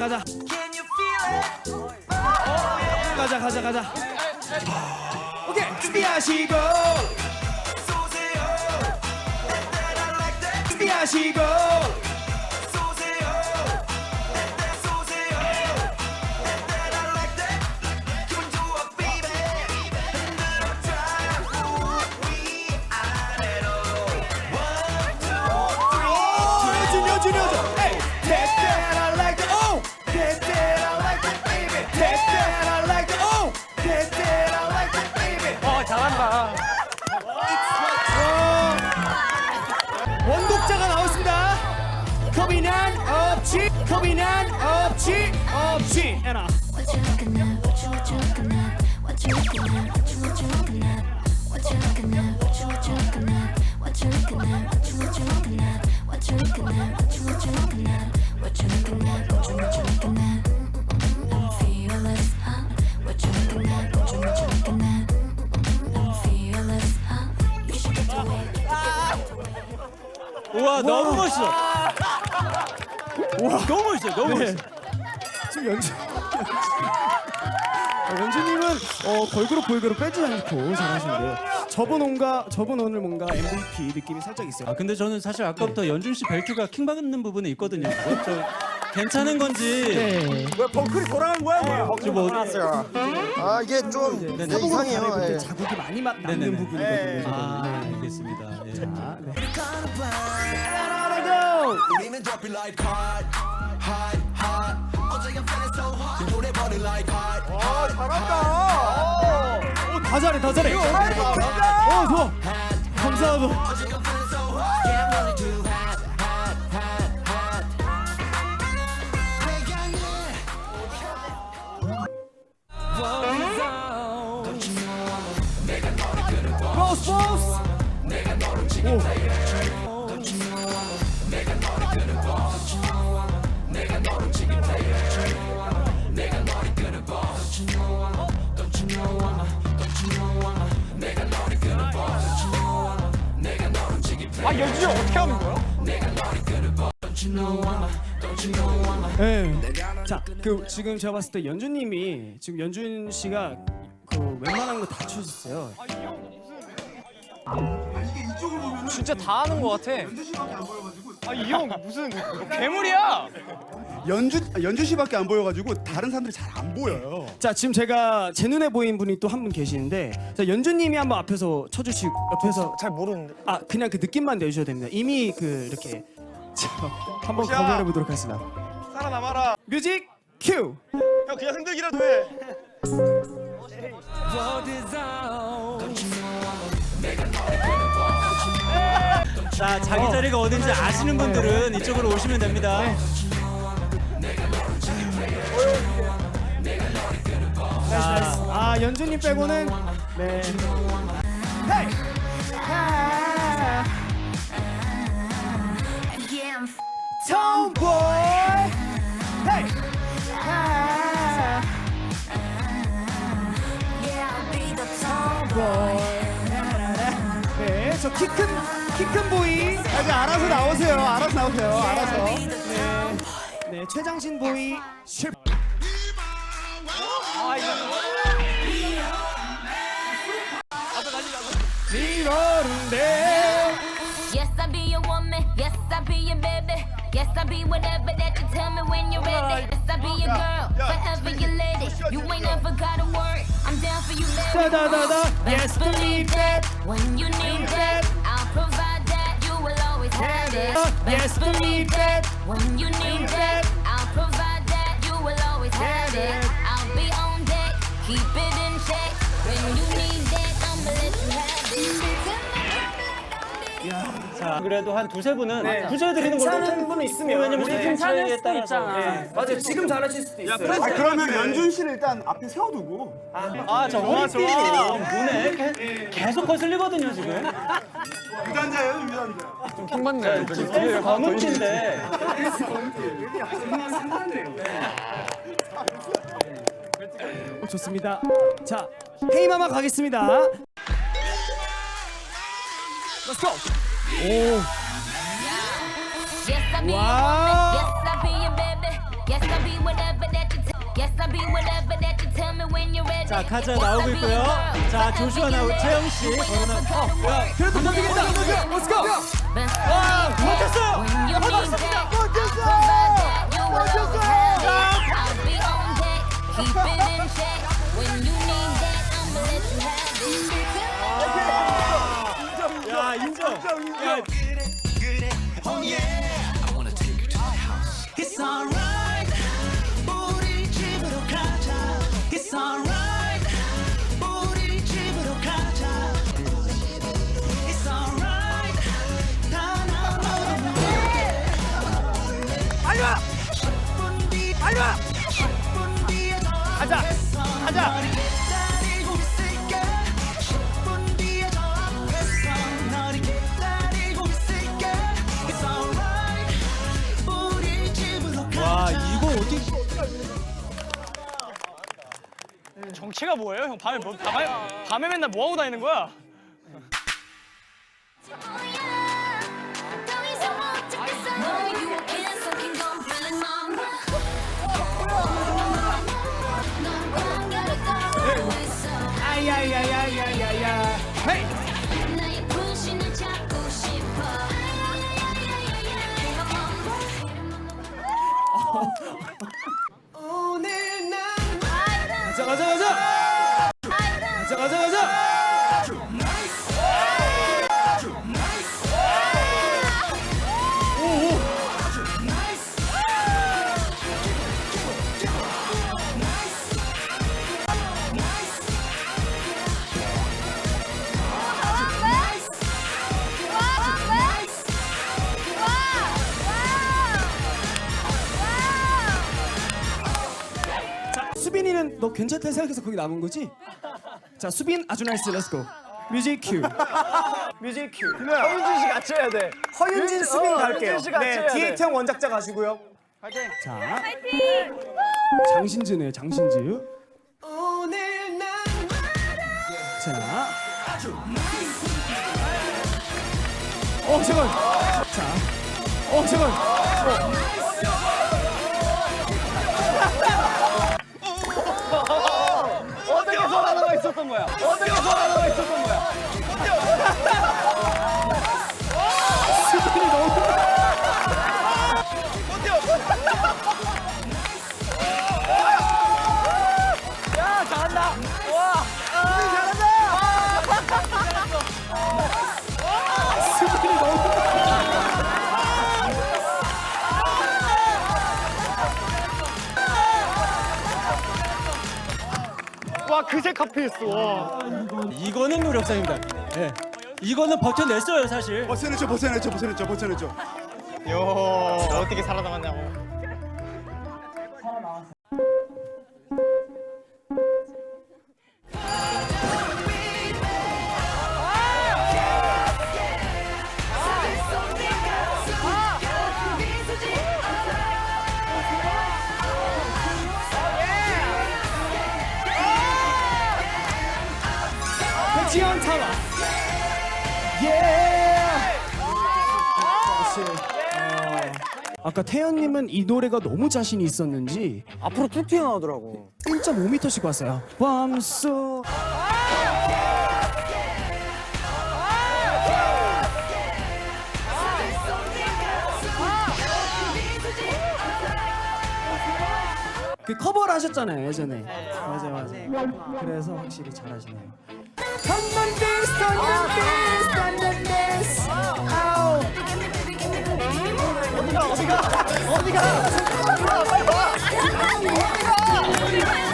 가자. 가자 가자 가자. 오케이 준비하시고. 준비하시고 우와 너무 멋있어. 와 너무 멋있어. 너무 멋있어. 지금 연주. 어, 연주님은 어, 걸그룹 보이그룹 빼지 않고 잘하시는데요. 저번 온가 저번 오늘 뭔가 MVP 느낌이 살짝 있어요. 아 근데 저는 사실 아까부터 연준 씨 벨트가 킹 받는 부분에 있거든요. 그거 저 괜찮은 건지. 네. 왜 벙클이 돌아간 거야 뭐야? 저 뭐. 아 이게 좀 네네. 네, 이상해요. 예. 자국이 많이 막 남는 네네네. 부분이거든요. 아 네. 알겠습니다. 예. 아, 네. 우리는 dropping like hot, hot, hot. 어제 I'm feeling so hot. 이 노래 버린 like hot. 아 잘한다. 다 잘해, 다 잘해. 어, 좋아. 감사하다. I'm feeling so 어떻게 하는 거야? 네. 자, 그 지금 제가 봤을 때 연준님이 지금 연준 씨가 그 웬만한 거다 추셨어요. 진짜 다 하는 거 같아. 아이 형 무슨 괴물이야? 연주 연주 씨밖에 안 보여가지고 다른 사람들이 잘 안 보여요. 자, 지금 제가 제 눈에 보인 분이 또 한 분 계시는데, 자, 연준님이 한번 앞에서 쳐주시고 옆에서 잘 모르는데. 아 그냥 그 느낌만 내주셔야 됩니다. 이미 그 이렇게 자, 한번 자. 검열해 보도록 하겠습니다. 살아남아라. 뮤직 큐. 형 그냥 흔들기라도 해. 자 자기 자리가 어딘지 아시는 분들은 이쪽으로 오시면 됩니다. 아 연준님 빼고는 네. 헤이. 아, tomboy. 헤이. 아, tomboy. 네, 저 키 큰 키 큰 보이. 아, 이제 알아서 나오세요. 알아서 나오세요. 알아서. Tomboy. 네, 최장신 보이 실. 미 Grande. Yes, I'll be your woman. Yes, I'll be your baby. Yes, I'll be whatever that you tell me when you're ready. Yes, I'll be your girl. Forever your lady. You ain't never gotta worry. I'm down for you, baby. Yes, believe that. When you need that, I'll provide that. You will always have it. Yes, believe that. When you need that, I'll provide that. You will always have it. I'll be on deck. Keep it in check. When you need that. 자 그래도 한 두세 분은 구제 드리는 걸로. 괜찮은 분 있으면 왜냐면 네. 괜찮을 수도 있잖아. 맞아요. 지금 잘하실 수도 있어요. 아 그러면 연준 씨를 일단 앞에 세워두고 아 저 허리띠 눈에 게- 계속 거슬리거든요 지금. 유단자예요 유단자. 형 맞네. 댄스 검은띠인데. 어, 좋습니다. 자, 헤이마마 가겠습니다. Let's go. Yes, I be your Wow. woman. Yes, I be your baby. Yes, I be whatever that you tell. Yes, I be whatever that you tell me when you're ready. 자 카자 Yes, I 나오고 be 있고요. your girl, 자 forever 조슈아 your 나오고 lady. 채영 씨 You ain't 거기는 never gotta worry. 그래도 버티겠다 Let's go 와 못했어요. When you need that, I'll provide that. You will always have it. I'll be on deck, keep it in check. When you need that, I'ma let you have it. 야 인정. 야, It's alright. 우리 집으로 가자 It's alright. 우리 집으로 가자 It's alright 다나 너로 빨리 와 빨리 와 가자 가자 정체가 뭐예요 형 밤에 뭐 밤에, 밤에 맨날 뭐 하고 다니는 거야 No, you can't suck it, don't feel it, mama. 넌 관계를 따라오고 있어. 야야야야야야 헤이 너 괜찮다 생각해서 거기 남은 거지? 자 수빈 아주 나이스. 렛츠고 뮤직 큐. 뮤직 큐. 허윤진 씨 같이 해야 돼. 허윤진 수빈 어, 갈게요. 허윤진 씨 같이 네 해야 돼. 디에이트 원작자 가시고요. 파이팅. 자. 장신즈네 장신즈 자. 어, 잠깐. 자. 어, 잠깐. 어 거야 카페였어 와. 이거는 노력상입니다. 예. 이거는 버텨냈어요 사실. 벗어냈죠 벗어냈죠 벗어냈죠 벗어냈죠 요 어떻게 살아남았냐고 아까 태연님은 이 노래가 너무 자신이 있었는지 앞으로 쭉 튀어나오더라고 1.5m씩 왔어요. 밤속. 그 커버를 하셨잖아요 예전에. 맞아 맞아. 그래서 확실히 잘하시네요. 턴넌 댄스 턴넌 댄스 턴넌 댄스. 아우. 아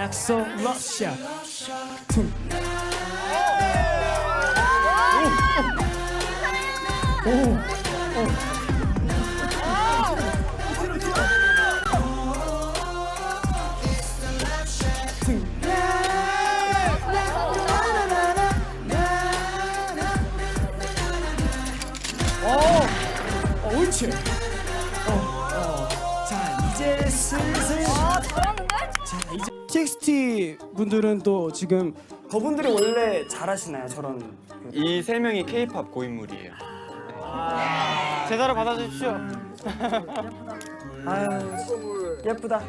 엑소 러시아 오! 오! 분들은 또 지금 저분들이 원래 잘하시나요? 저런. 그- 이세 명이 K-팝 고인물이에요. 제대로 받아주십시오. 아유, 예쁘다.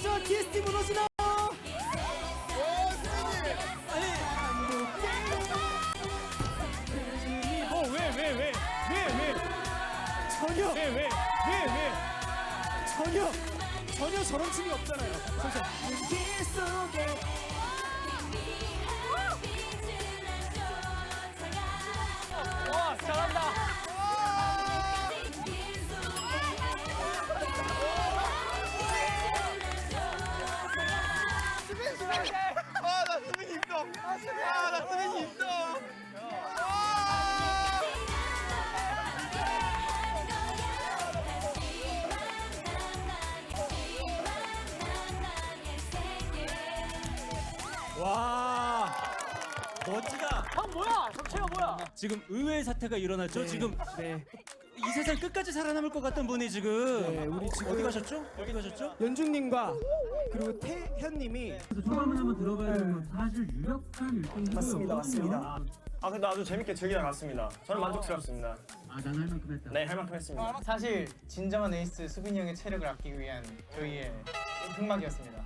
아, 잠시만 TST 무너지나? 전혀 와 멋지다. 형 뭐야? 정체가 뭐야? 지금 의외의 사태가 일어났죠. 지금 네. 이 세상 끝까지 살아남을 것 같던 분이 지금 네, 우리 지금- 어디 가셨죠? 어디 가셨죠? 연중님과 그리고 태현님이 초반을 한번 들어봐야 되는 건 사실 유력한 1등이 맞습니다, 맞습니다. 아 근데 아주 재밌게 즐기다 갔습니다. 저는 만족스럽습니다. 아 난 할 만큼 했다. 네, 할 만큼 했습니다. 사실 진정한 에이스 수빈이 형의 체력을 아끼기 위한 저희의 흑막이었습니다.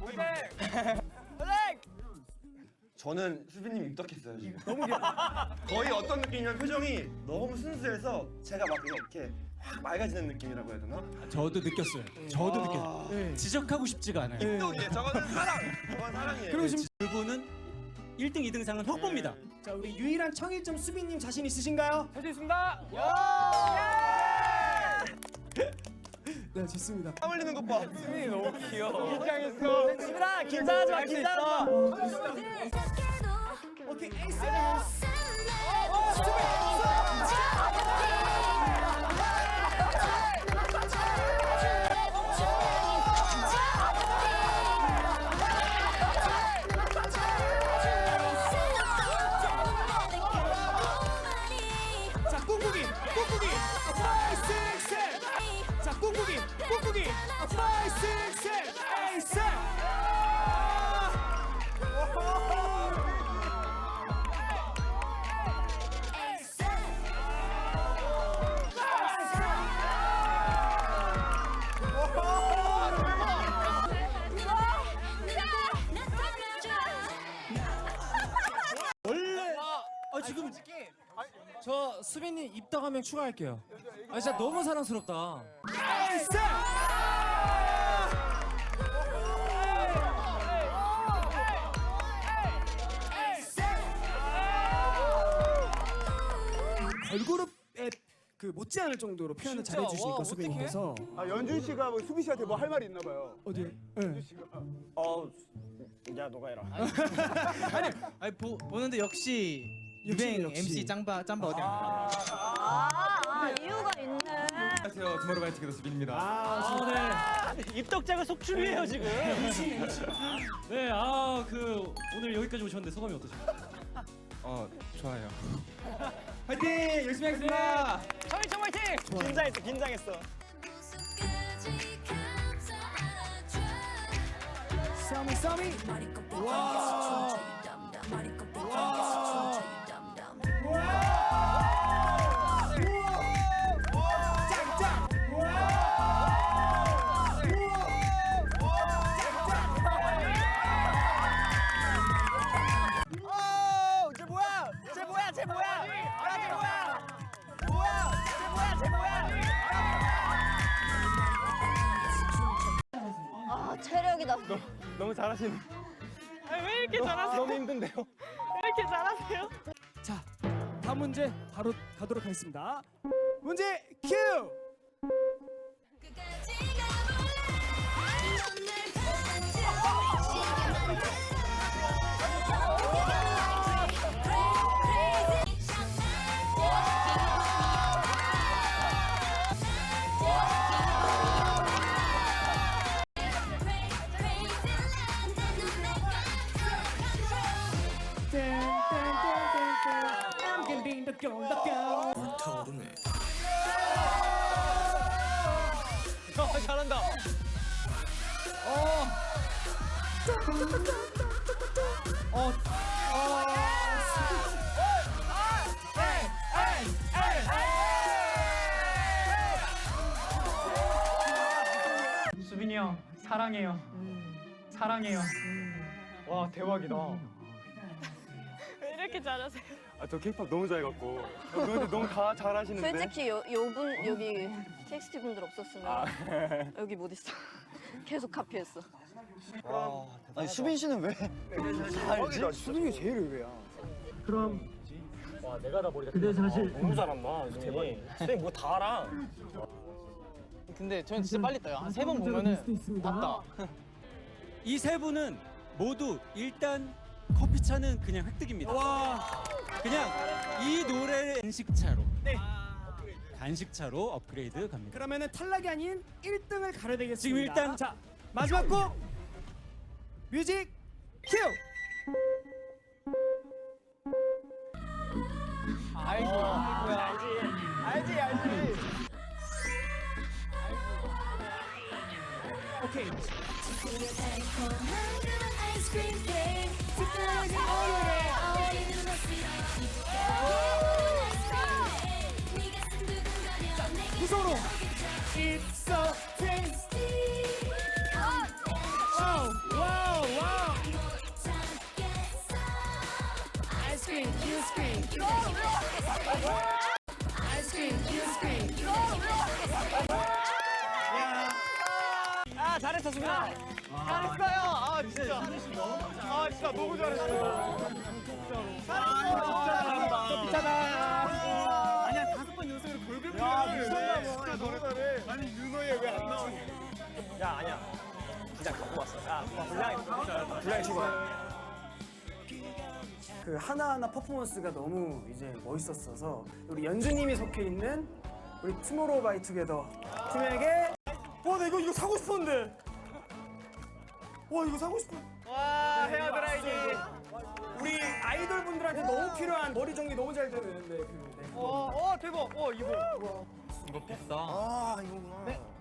저는 수빈님 입덕했어요 지금. 너무 거의 어떤 느낌이냐면 표정이 너무 순수해서 제가 막 이렇게 확 맑아지는 느낌이라고 해야 되나? 저도 느꼈어요. 저도 느꼈어요. 네. 지적하고 싶지가 않아요. 입덕이에요. 저거는 사랑. 저건 사랑이에요. 그리고 지금 두 분은 1등, 2등 상은 확보입니다. 자 우리 유일한 청일점 수빈님 자신 있으신가요? 할수 있습니다. 네 좋습니다. 땀 흘리는 것 봐. 수빈이 너무 귀여워. 긴장했어. 수빈아 긴장하지 마. 긴장하지 마. 수빈이 입덕 한명 추가할게요. 아 진짜 너무 사랑스럽다. 에이스 걸그룹의 그 못지않을 정도로 표현을 진짜? 잘해주시니까 와, 수빈님께서 아 연준 씨가 뭐 수비 씨한테 뭐 할 말이 있나 봐요. 어디? 네. 어, 야 너가 해라. 아니 보, 보는데 역시 유행 MC 짬바 짬바 어디? 아 이유가 있네. 안녕하세요. 투모로우바이트 게더 수빈입니다. 아, 네. 입덕자가 속출이에요 지금. 네, 아, 그 오늘 여기까지 오셨는데 소감이 어떠십니까? 어 좋아요. 화이팅 열심히 하겠습니다. 정 화이팅! 긴장했어 긴장했어. 감싸줘 썸이 썸이. 와 잘하시네. 왜 이렇게 잘하세요? 너무 힘든데요. 왜 이렇게 잘하세요? 자, 다음 문제 바로 가도록 하겠습니다. 문제 큐. 사랑해요. 사랑해요. 와 대박이다. 이렇게 잘하세요? 아, 저 케이팝 너무 잘해갖고. 근데 너무 다 잘하시는데. 솔직히 요, 요분 여기 TXT 분들 없었으면 여기 못 있어. 계속 카피했어. 아니 수빈 씨는 왜? 대박이다. 수빈이 제일 의외야. 너무 잘한다. 수빈이. 수빈이 뭐다 알아. 근데 저는 진짜 빨리 떠요. 한 세 번 보면은 봤다. 이 세 분은 모두 일단 커피차는 그냥 획득입니다. 그냥 이 노래를 간식차로 간식차로 업그레이드 갑니다. 그러면은 탈락이 아닌 1등을 가려야 되겠습니다. 지금 일단- 자 마지막 곡 뮤직 큐. 알지. 알지. 알지. It's so tasty. 와우 와우 와우. 아이스크림 아이스크림 아이스크림 아 잘했어 수빈아. 잘했어요. 아 진짜. 아 진짜 너무 잘했어. 잘했어. 짜잔. 아니야 다섯 번 연속으로 골글 야, 미쳤나 봐. 진짜 너무 잘해. 아니, 윤호이 왜안 나오니? 야 아니야. 그냥 갖고 왔어. 야 분량이 분량이 치고. 그 하나하나 퍼포먼스가 너무 이제 멋있었어서 우리 연주님이 속해 있는 우리 투모로우 바이 투게더 팀에게 와 나 이거 이거 사고 싶었는데 와 이거 사고 싶어 와 헤어 드라이기. 우리 아이돌 분들한테 너무 필요한 머리 정리 너무 잘 되는데 그 네. 어, 어 대박. 어 이거. 아 이거구나.